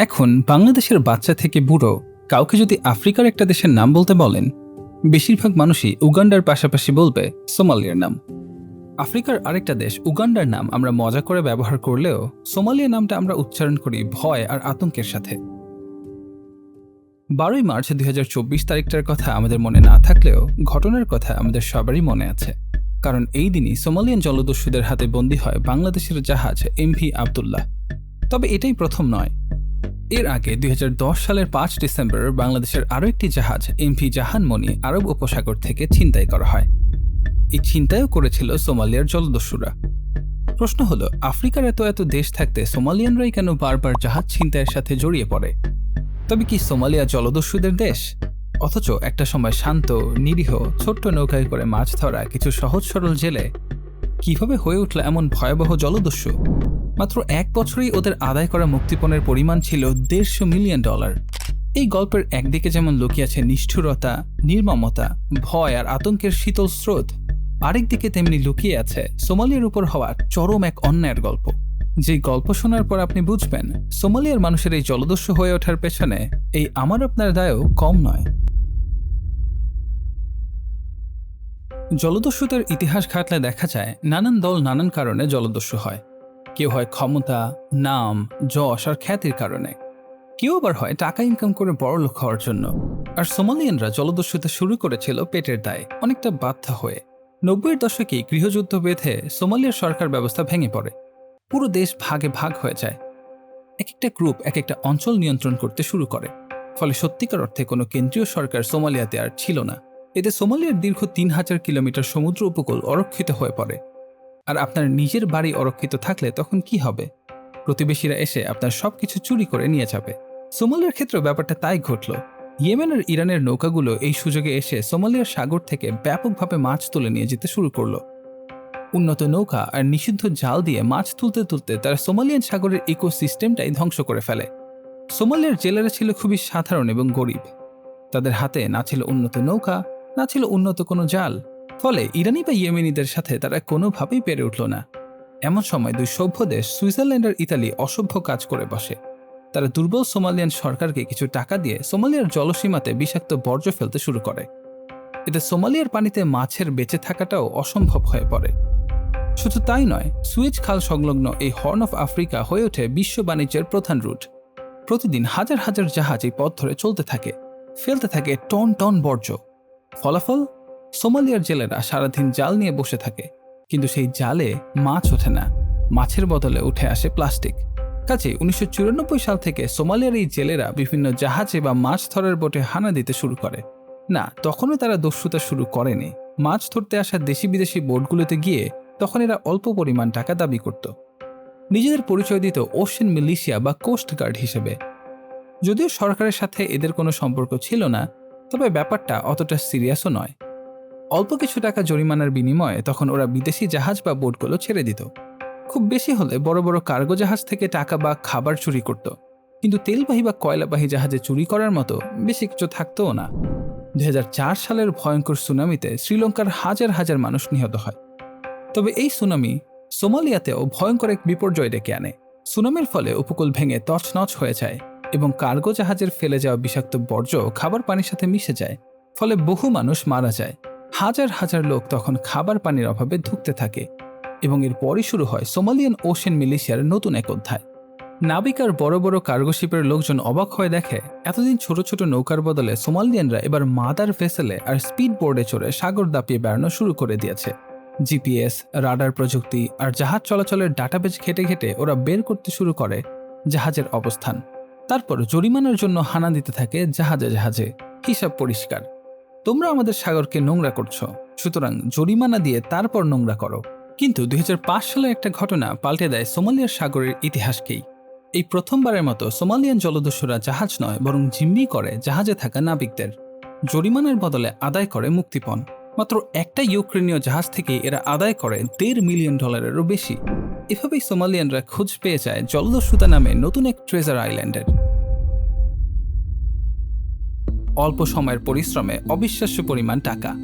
এখন বাংলাদেশের বাচ্চা থেকে বুড়ো কাউকে যদি আফ্রিকার একটা দেশের নাম বলতে বলেন, বেশিরভাগ মানুষই উগান্ডার পাশাপাশি বলবে সোমালিয়ার নাম। আফ্রিকার আরেকটা দেশ উগান্ডার নাম আমরা মজা করে ব্যবহার করলেও সোমালিয়া নামটা আমরা উচ্চারণ করি ভয় আর আতঙ্কের সাথে। বারোই মার্চ দু হাজার চব্বিশ তারিখটার কথা আমাদের মনে না থাকলেও ঘটনার কথা আমাদের সবারই মনে আছে। কারণ এই দিনই সোমালিয়ান জলদস্যুদের হাতে বন্দী হয় বাংলাদেশের জাহাজ এমভি আবদুল্লাহ। তবে এটাই প্রথম নয়। এর আগে দুই হাজার দশ সালের পাঁচ ডিসেম্বর বাংলাদেশের আরও একটি জাহাজ এমভি জাহানমণি আরব উপসাগর থেকে ছিনতাই করা হয়। এই ছিনতাইও করেছিল সোমালিয়ার জলদস্যুরা। প্রশ্ন হলো, আফ্রিকার এত এত দেশ থাকতে সোমালিয়ানরাই কেন বারবার জাহাজ ছিনতাইয়ের সাথে জড়িয়ে পড়ে? তবে কি সোমালিয়া জলদস্যুদের দেশ? অথচ একটা সময় শান্ত, নিরীহ, ছোট্ট নৌকায় করে মাছ ধরা কিছু সহজ সরল জেলে কীভাবে হয়ে উঠল এমন ভয়াবহ জলদস্যু? মাত্র এক বছরেই ওদের আদায় করা মুক্তিপণের পরিমাণ ছিল দেড়শো মিলিয়ন ডলার। এই গল্পের একদিকে যেমন লুকিয়ে আছে নিষ্ঠুরতা, নির্মমতা, ভয় আর আতঙ্কের শীতল স্রোত, আরেকদিকে তেমনি লুকিয়ে আছে সোমালিয়ার উপর হওয়া চরম এক অন্যায়ের গল্প। যে গল্প শোনার পর আপনি বুঝবেন, সোমালিয়ার মানুষের এই জলদস্যু হয়ে ওঠার পেছনে এই আমার আপনার দায়ও কম নয়। জলদস্যুদের ইতিহাস ঘাটলে দেখা যায়, নানান দল নানান কারণে জলদস্যু হয়। কেউ হয় ক্ষমতা, নাম, যশ আর খ্যাতির কারণে। কেউ আবার হয় টাকা ইনকাম করে বড় লোক হওয়ার জন্য। আর সোমালিয়ানরা জলদস্যুতে শুরু করেছিল পেটের দায়ে, অনেকটা বাধ্য হয়ে। নব্বইয়ের দশকে গৃহযুদ্ধ বেঁধে সোমালিয়ার সরকার ব্যবস্থা ভেঙে পড়ে। পুরো দেশ ভাগে ভাগ হয়ে যায়। এক একটা গ্রুপ এক একটা অঞ্চল নিয়ন্ত্রণ করতে শুরু করে। ফলে সত্যিকার অর্থে কোনো কেন্দ্রীয় সরকার সোমালিয়াতে আর ছিল না। এতে সোমালিয়ার দীর্ঘ তিন হাজার কিলোমিটার সমুদ্র উপকূল অরক্ষিত হয়ে পড়ে। আর আপনার নিজের বাড়ি অরক্ষিত থাকলে তখন কি হবে? প্রতিবেশীরা এসে আপনার সব কিছু চুরি করে নিয়ে যাবে। সোমালিয়ার ক্ষেত্রেও ব্যাপারটা তাই ঘটল। ইয়েমেন আর ইরানের নৌকাগুলো এই সুযোগে এসে সোমালিয়ার সাগর থেকে ব্যাপকভাবে মাছ তুলে নিয়ে যেতে শুরু করল। উন্নত নৌকা আর নিষিদ্ধ জাল দিয়ে মাছ তুলতে তুলতে তারা সোমালিয়ান সাগরের ইকোসিস্টেমটাই ধ্বংস করে ফেলে। সোমালিয়ার জেলেরা ছিল খুবই সাধারণ এবং গরিব। তাদের হাতে না ছিল উন্নত নৌকা না ছিল উন্নত কোনো জাল। ফলে ইরানি বা ইয়েমেনিদের সাথে তারা কোনোভাবেই পেরে উঠল না। এমন সময় দুই সভ্য দেশ, সুইজারল্যান্ড আর ইতালি, অসভ্য কাজ করে বসে। তারা দুর্বল সোমালিয়ান সরকারকে কিছু টাকা দিয়ে সোমালিয়ার জলসীমাতে বিষাক্ত বর্জ্য ফেলতে শুরু করে। এতে সোমালিয়ার পানিতে মাছের বেঁচে থাকাটাও অসম্ভব হয়ে পড়ে। শুধু তাই নয় সুয়েজ খাল সংলগ্ন এই হর্ন অফ আফ্রিকা হয়ে ওঠে বিশ্ব বাণিজ্যের প্রধান রুট। প্রতিদিন হাজার হাজার জাহাজ এই পথ ধরে চলতে থাকে। ফেলতে থাকে টন টন বর্জ্য। ফলাফল? সোমালিয়ার জেলেরা সারাদিন জাল নিয়ে বসে থাকে, কিন্তু সেই জালে মাছ ওঠে না। মাছের বদলে উঠে আসে প্লাস্টিক। কাজে উনিশশো সাল থেকে সোমালিয়ার এই জেলেরা বিভিন্ন জাহাজে বা মাছ ধরার বোটে হানা দিতে শুরু করে। না, তখনও তারা দস্যুতা শুরু করেনি। মাছ ধরতে আসা দেশি বিদেশি বোটগুলোতে গিয়ে তখন এরা অল্প পরিমাণ টাকা দাবি করত। নিজেদের পরিচয় দিত ওশেন মিলিশিয়া বা কোস্ট গার্ড হিসেবে। যদিও সরকারের সাথে এদের কোনো সম্পর্ক ছিল না তবে ব্যাপারটা অতটা সিরিয়াসও নয়। অল্প কিছু টাকা জরিমানার বিনিময়ে তখন ওরা বিদেশি জাহাজ বা বোটগুলো ছেড়ে দিত। খুব বেশি হলে বড় বড় কার্গো জাহাজ থেকে টাকা বা খাবার চুরি করত। কিন্তু তেলবাহী বা কয়লাবাহী জাহাজে চুরি করার মতো বেশি কিছু থাকতও না। দু হাজার চার সালের ভয়ঙ্কর সুনামিতে শ্রীলঙ্কার হাজার হাজার মানুষ নিহত হয়। তবে এই সুনামি সোমালিয়াতেও ভয়ঙ্কর এক বিপর্যয় ডেকে আনে। সুনামির ফলে উপকূল ভেঙে তছনছ হয়ে যায়। এবং কার্গো জাহাজের ফেলে যাওয়া বিষাক্ত বর্জ্য খাবার পানির সাথে মিশে যায়, ফলে বহু মানুষ মারা যায়। হাজার হাজার লোক তখন খাবার পানির অভাবে ধুকতে থাকে এবং এরপরই শুরু হয় সোমালিয়ান ওশেন মিলিশিয়ার নতুন এক অধ্যায়। নাবিকার বড় বড় কার্গো শিপের লোকজন অবাক হয়ে দেখে, এতদিন ছোট ছোট নৌকার বদলে সোমালিয়ানরা এবার মাদার ভেসেলে আর স্পিড বোর্ডে চড়ে সাগর দাপিয়ে বেড়ানো শুরু করে দিয়েছে। জিপিএস, রাডার প্রযুক্তি আর জাহাজ চলাচলের ডাটাবেজ ঘেটে ঘেটে ওরা বের করতে শুরু করে জাহাজের অবস্থান। তারপর জরিমানার জন্য হানা দিতে থাকে জাহাজে জাহাজে। হিসাব পরিষ্কার। তোমরা আমাদের সাগরকে নোংরা করছ। সুতরাং জরিমানা দিয়ে তারপর নোংরা করো। কিন্তু দুই সালে একটা ঘটনা পাল্টে দেয় সোমালিয়ার সাগরের ইতিহাসকেই। এই প্রথমবারের মতো সোমালিয়ান জলদস্যুরা জাহাজ নয়, বরং জিম্মি করে জাহাজে থাকা নাবিকদের। জরিমানার বদলে আদায় করে মুক্তিপণ। মাত্র একটা ইউক্রেনীয় জাহাজ থেকে এরা আদায় করে দেড় মিলিয়ন ডলারেরও বেশি। এভাবেই সোমালিয়ানরা খোঁজ পেয়ে যায় জলদস্যুতা নামে নতুন এক ট্রেজার আইল্যান্ডের। অল্প সময়ের পরিশ্রমে অবিশ্বাস্য পরিমাণ টাকা।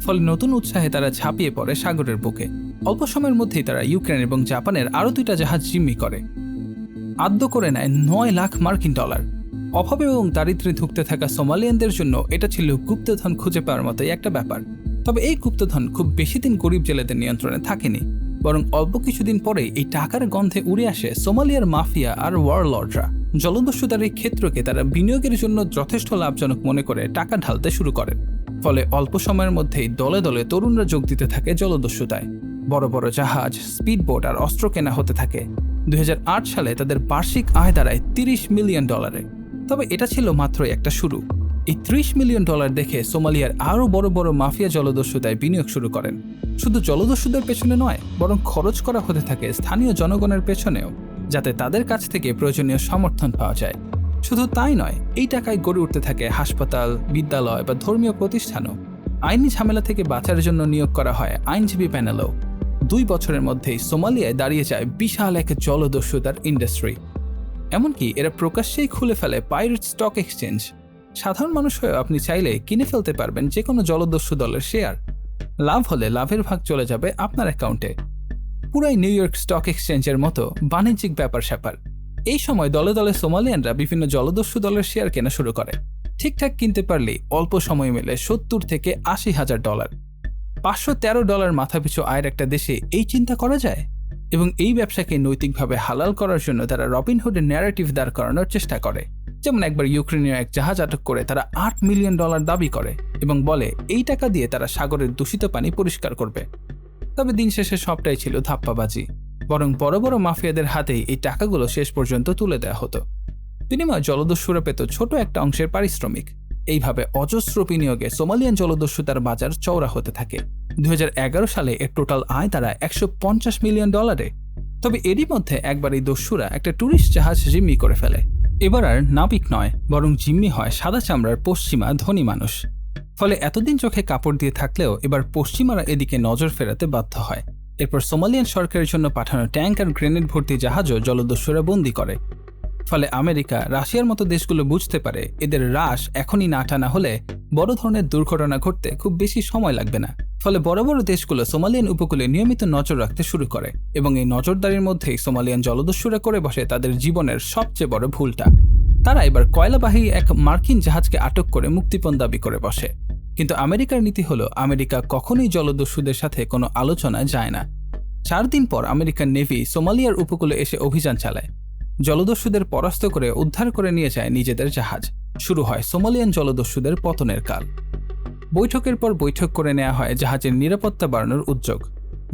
ফলে নতুন উৎসাহে তারা ঝাঁপিয়ে পড়ে সাগরের বুকে। অল্প সময়ের মধ্যেই তারা ইউক্রেন এবং জাপানের আরও দুইটা জাহাজ জিম্মি করে। আদ্য করে নেয় নয় লাখ মার্কিন ডলার। অভাবে এবং দারিদ্রে ধুঁকতে থাকা সোমালিয়ানদের জন্য এটা ছিল গুপ্তধন খুঁজে পাওয়ার মতোই একটা ব্যাপার। তবে এই গুপ্তধন খুব বেশি দিন গরিব জেলেদের নিয়ন্ত্রণে থাকেনি। বরং অল্প কিছুদিন পরেই এই টাকার গন্ধে উড়ে আসে সোমালিয়ার মাফিয়া আর ওয়ারলর্ডরা। জলদস্যুতার এই ক্ষেত্রকে তারা বিনিয়োগের জন্য যথেষ্ট লাভজনক মনে করে টাকা ঢালতে শুরু করেন ফলে অল্প সময়ের মধ্যেই দলে দলে তরুণরা যোগ দিতে থাকে জলদস্যুতায়। বড় বড় জাহাজ, স্পিডবোট আর অস্ত্র কেনা হতে থাকে। দুই হাজার আট সালে তাদের বার্ষিক আয় দাঁড়ায় তিরিশ মিলিয়ন ডলারে। তবে এটা ছিল মাত্রই একটা শুরু। এই ত্রিশ মিলিয়ন ডলার দেখে সোমালিয়ার আরও বড় বড় মাফিয়া জলদস্যুতায় বিনিয়োগ শুরু করেন। শুধু জলদস্যুদের পেছনে নয়, বরং খরচ করা হতে থাকে স্থানীয় জনগণের পেছনেও। যাতে তাদের কাছ থেকে প্রয়োজনীয় সমর্থন পাওয়া যায়। শুধু তাই নয়, এই টাকায় গড়ে উঠতে থাকে হাসপাতাল, বিদ্যালয় বা ধর্মীয় প্রতিষ্ঠানও। আইনি ঝামেলা থেকে বাঁচার জন্য নিয়োগ করা হয় আইনজীবী প্যানেলও। দুই বছরের মধ্যেই সোমালিয়ায় দাঁড়িয়ে যায় বিশাল এক জলদস্যুতার ইন্ডাস্ট্রি। এমনকি এরা প্রকাশ্যেই খুলে ফেলে পাইরেট স্টক এক্সচেঞ্জ। সাধারণ মানুষ হয়েও আপনি চাইলে কিনে ফেলতে পারবেন যে কোনো জলদস্যু দলের শেয়ার। লাভ হলে লাভের ভাগ চলে যাবে আপনার অ্যাকাউন্টে। পুরাই নিউ ইয়র্ক স্টক এক্সচেঞ্জের মতো বাণিজ্যিক ব্যাপার স্যাপার। এই সময় দলে দলে সোমালিয়ানরা বিভিন্ন জলদস্যু দলের শেয়ার কেনা শুরু করে। ঠিকঠাক কিনতে পারলে অল্প সময় মেলে সত্তর থেকে আশি হাজার ডলার। পাঁচশো তেরো ডলার মাথাপিছু আয়ের একটা দেশে এই চিন্তা করা যায়? এবং এই ব্যবসাকে নৈতিকভাবে হালাল করার জন্য তারা রবিনহুডের ন্যারেটিভ দাঁড় করানোর চেষ্টা করে। যেমন একবার ইউক্রেনীয় এক জাহাজ আটক করে তারা আট মিলিয়ন ডলার দাবি করে এবং বলে, এই টাকা দিয়ে তারা সাগরের দূষিত পানি পরিষ্কার করবে। তবে দিন শেষে সবটাই ছিল ধাপ্পাবাজি। বরং বড় বড় মাফিয়াদের হাতেই এই টাকাগুলো শেষ পর্যন্ত তুলে দেওয়া হতো। বিনিময়ে জলদস্যুরা পেত ছোট একটা অংশের পারিশ্রমিক। এইভাবে অজস্র বিনিয়োগে সোমালিয়ান জলদস্যুতার বাজার চওড়া হতে থাকে। দুই হাজার এগারো সালে এর টোটাল আয় তারা একশো পঞ্চাশ মিলিয়ন ডলারে। তবে এরই মধ্যে একবার এই দস্যুরা একটা ট্যুরিস্ট জাহাজ জিম্মি করে ফেলে। এবার আর নাবিক নয়, বরং জিম্মি হয় সাদা চামড়ার পশ্চিমা ধনী মানুষ। ফলে এতদিন চোখে কাপড় দিয়ে থাকলেও এবার পশ্চিমারা এদিকে নজর ফেরাতে বাধ্য হয়। এরপর সোমালিয়ান সরকারের জন্য পাঠানো ট্যাঙ্ক আর গ্রেনেড ভর্তি জাহাজও জলদস্যুরা বন্দি করে। ফলে আমেরিকা, রাশিয়ার মতো দেশগুলো বুঝতে পারে এদের হ্রাস এখনই না টানা হলে বড় ধরনের দুর্ঘটনা ঘটতে খুব বেশি সময় লাগবে না। ফলে বড় বড় দেশগুলো সোমালিয়ান উপকূলে নিয়মিত নজর রাখতে শুরু করে এবং এই নজরদারির মধ্যেই সোমালিয়ান জলদস্যুরা করে বসে তাদের জীবনের সবচেয়ে বড় ভুলটা। তারা এবার কয়লাবাহী এক মার্কিন জাহাজকে আটক করে মুক্তিপণ দাবি করে বসে। কিন্তু আমেরিকার নীতি হলো, আমেরিকা কখনোই জলদস্যুদের সাথে কোনো আলোচনা যায় না। চার দিন পর আমেরিকান নেভি সোমালিয়ার উপকূলে এসে অভিযান চালায়। জলদস্যুদের পরাস্ত করে উদ্ধার করে নিয়ে যায় নিজেদের জাহাজ। শুরু হয় সোমালিয়ান জলদস্যুদের পতনের কাল। বৈঠকের পর বৈঠক করে নেওয়া হয় জাহাজের নিরাপত্তা বাড়ানোর উদ্যোগ।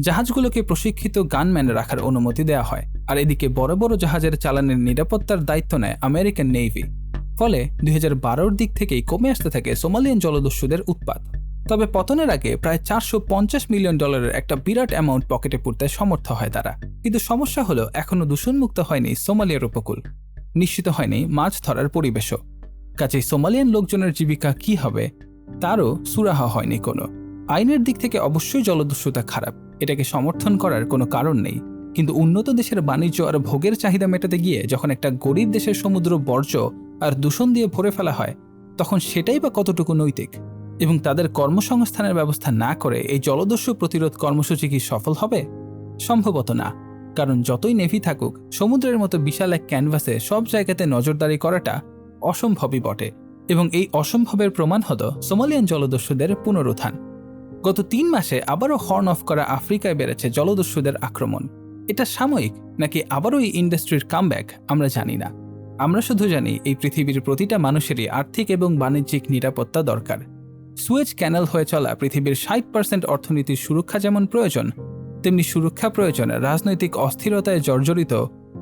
জাহাজগুলোকে প্রশিক্ষিত গানম্যান রাখার অনুমতি দেওয়া হয়। আর এদিকে বড় বড় জাহাজের চালানের নিরাপত্তার দায়িত্ব নেয় আমেরিকান নেভি। ফলে দুই হাজার দিক থেকেই কমে আসতে থাকে সোমালিয়ান জলদস্যুদের উৎপাদ তবে পতনের আগে প্রায় চারশো পঞ্চাশ মিলিয়ন ডলারের একটা বিরাট অ্যামাউন্ট পকেটে পড়তে সমর্থ হয় তারা। কিন্তু সমস্যা হলো এখনও দূষণমুক্ত হয়নি সোমালিয়ার উপকূল। নিশ্চিত হয়নি মাছ ধরার পরিবেশও। কাজেই সোমালিয়ান লোকজনের জীবিকা কি হবে, তারও সুরাহা হয়নি কোনো। আইনের দিক থেকে অবশ্যই জলদস্যুতা খারাপ, এটাকে সমর্থন করার কোনো কারণ নেই। কিন্তু উন্নত দেশের বাণিজ্য আর ভোগের চাহিদা মেটাতে গিয়ে যখন একটা গরিব দেশের সমুদ্র বর্জ্য আর দূষণ দিয়ে ভরে ফেলা হয়, তখন সেটাই বা কতটুকু নৈতিক? এবং তাদের কর্মসংস্থানের ব্যবস্থা না করে এই জলদস্যু প্রতিরোধ কর্মসূচি কি সফল হবে? সম্ভবত না। কারণ যতই নেভি থাকুক, সমুদ্রের মতো বিশাল এক ক্যানভাসে সব জায়গাতে নজরদারি করাটা অসম্ভবই বটে। এবং এই অসম্ভবের প্রমাণ হল সোমালিয়ান জলদস্যুদের পুনরুত্থান। গত তিন মাসে আবারও হর্ন অফ করা আফ্রিকায় বেড়েছে জলদস্যুদের আক্রমণ। এটা সাময়িক, নাকি আবারও এই ইন্ডাস্ট্রির কামব্যাক আমরা জানি না। আমরা শুধু জানি এই পৃথিবীর প্রতিটা মানুষেরই আর্থিক এবং বাণিজ্যিক নিরাপত্তা দরকার। সুয়েজ ক্যানেল হয়ে চলা পৃথিবীর ষাট পার্সেন্ট অর্থনীতির সুরক্ষা যেমন প্রয়োজন, তেমনি সুরক্ষা প্রয়োজন রাজনৈতিক অস্থিরতায় জর্জরিত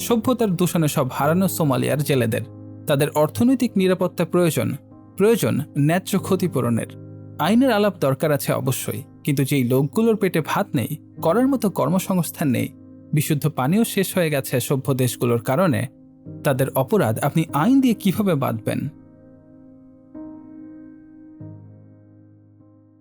সভ্যতার দূষণে সব হারানো সোমালিয়ার জেলেদের। তাদের অর্থনৈতিক নিরাপত্তা প্রয়োজন প্রয়োজন ন্যায্য ক্ষতিপূরণের। আইনের আলাপ দরকার আছে অবশ্যই, কিন্তু যেই লোকগুলোর পেটে ভাত নেই, করার মতো কর্মসংস্থান নেই, বিশুদ্ধ পানিও শেষ হয়ে গেছে সভ্য দেশগুলোর কারণে। তাদের অপরাধ আপনি আইন দিয়ে কীভাবে বাঁধবেন?